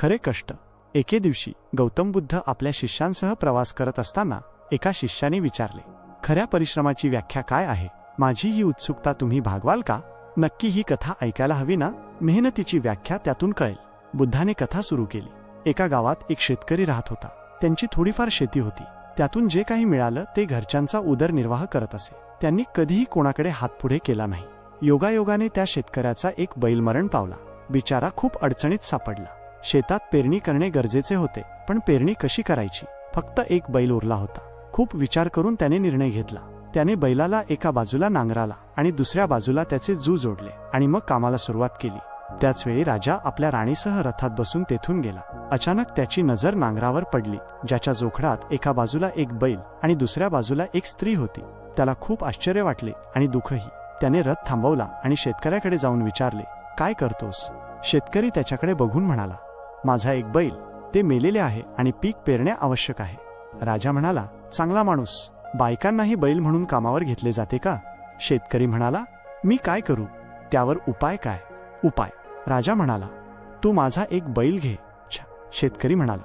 खरे कष्ट. एके दिवशी गौतम बुद्ध आपल्या शिष्यांसह प्रवास करत असताना एका शिष्याने विचारले खऱ्या परिश्रमाची व्याख्या काय आहे? माझी ही उत्सुकता तुम्ही भागवाल का? नक्की ही कथा ऐकायला हवी ना? मेहनतीची व्याख्या त्यातून कळेल. बुद्धाने कथा सुरू केली. एका गावात एक शेतकरी राहत होता. त्यांची थोडीफार शेती होती. त्यातून जे काही मिळालं ते घरच्यांचा उदरनिर्वाह करत असे. त्यांनी कधीही कोणाकडे हात पुढे केला नाही. योगायोगाने त्या शेतकऱ्याचा एक बैलमरण पावला. बिचारा खूप अडचणीत सापडला. शेतात पेरणी करणे गरजेचे होते पण पेरणी कशी करायची? फक्त एक बैल उरला होता. खूप विचार करून त्याने निर्णय घेतला. त्याने बैलाला एका बाजूला नांगराला आणि दुसऱ्या बाजूला त्याचे जू जोडले आणि मग कामाला सुरुवात केली. त्याच वेळी राजा आपल्या राणीसह रथात बसून तेथून गेला. अचानक त्याची नजर नांगरावर पडली ज्याच्या जोखडात एका बाजूला एक बैल आणि दुसऱ्या बाजूला एक स्त्री होती. त्याला खूप आश्चर्य वाटले आणि दुःखही. त्याने रथ थांबवला आणि शेतकऱ्याकडे जाऊन विचारले काय करतोस? शेतकरी त्याच्याकडे बघून म्हणाला माझा एक बैल ते मेलेले आहे आणि पीक पेरणे आवश्यक आहे. राजा म्हणाला चांगला माणूस बायकांनाही बैल म्हणून कामावर घेतले जाते का? शेतकरी म्हणाला मी काय करू? त्यावर उपाय काय? उपाय. राजा म्हणाला तू माझा एक बैल घे. शेतकरी म्हणाला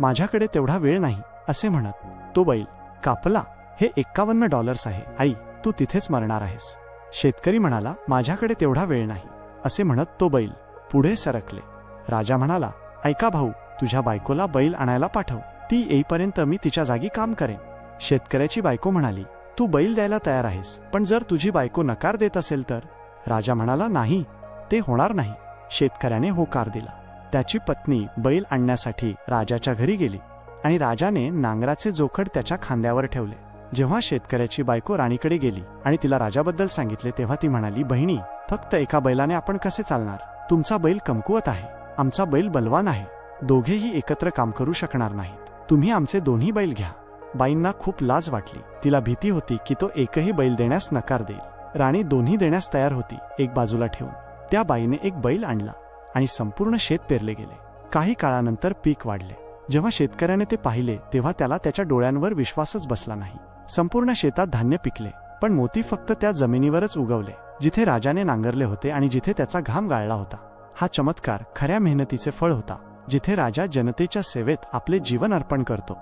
माझ्याकडे तेवढा वेळ नाही असे म्हणत तो बैल कापला. हे एक्कावन्न डॉलर्स आहे. आई तू तिथेच मरणार आहेस. शेतकरी म्हणाला माझ्याकडे तेवढा वेळ नाही असे म्हणत तो बैल पुढे सरकले. राजा म्हणाला ऐका भाऊ तुझ्या बायकोला बैल आणायला पाठव. ती येईपर्यंत मी तिच्या जागी काम करेन. शेतकऱ्याची बायको म्हणाली तू बैल द्यायला तयार आहेस पण जर तुझी बायको नकार देत असेल तर? राजा म्हणाला नाही ते होणार नाही. शेतकऱ्याने होकार दिला. त्याची पत्नी बैल आणण्यासाठी राजाच्या घरी गेली आणि राजाने नांगराचे जोखड त्याच्या खांद्यावर ठेवले. जेव्हा शेतकऱ्याची बायको राणीकडे गेली आणि तिला राजाबद्दल सांगितले तेव्हा ती म्हणाली बहिणी फक्त एका बैलाने आपण कसे चालणार? तुमचा बैल कमकुवत आहे. आमचा बैल बलवान आहे. दोघेही एकत्र काम करू शकणार नाहीत. तुम्ही आमचे दोन्ही बैल घ्या. बाईंना खूप लाज वाटली. तिला भीती होती की तो एकही बैल देण्यास नकार देईल. राणी दोन्ही देण्यास तयार होती एक बाजूला ठेवून. त्या बाईने एक बैल आणला आणि संपूर्ण शेत पेरले गेले. काही काळानंतर पीक वाढले. जेव्हा शेतकऱ्याने ते पाहिले तेव्हा त्याला त्याच्या डोळ्यांवर विश्वासच बसला नाही. संपूर्ण शेतात धान्य पिकले पण मोती फक्त त्या जमिनीवरच उगवले जिथे राजाने नांगरले होते आणि जिथे त्याचा घाम गाळला होता. हा चमत्कार खऱ्या मेहनतीचे फळ होता जिथे राजा जनतेच्या सेवेत आपले जीवन अर्पण करतो.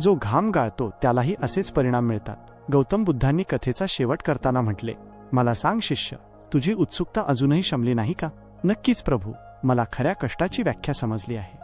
जो घाम गाळतो त्यालाही असेच परिणाम मिळतात. गौतम बुद्धांनी कथेचा शेवट करताना म्हटले मला सांग शिष्य तुझी उत्सुकता अजूनही शमली नाही का? नक्कीच प्रभू मला खऱ्या कष्टाची व्याख्या समजली आहे.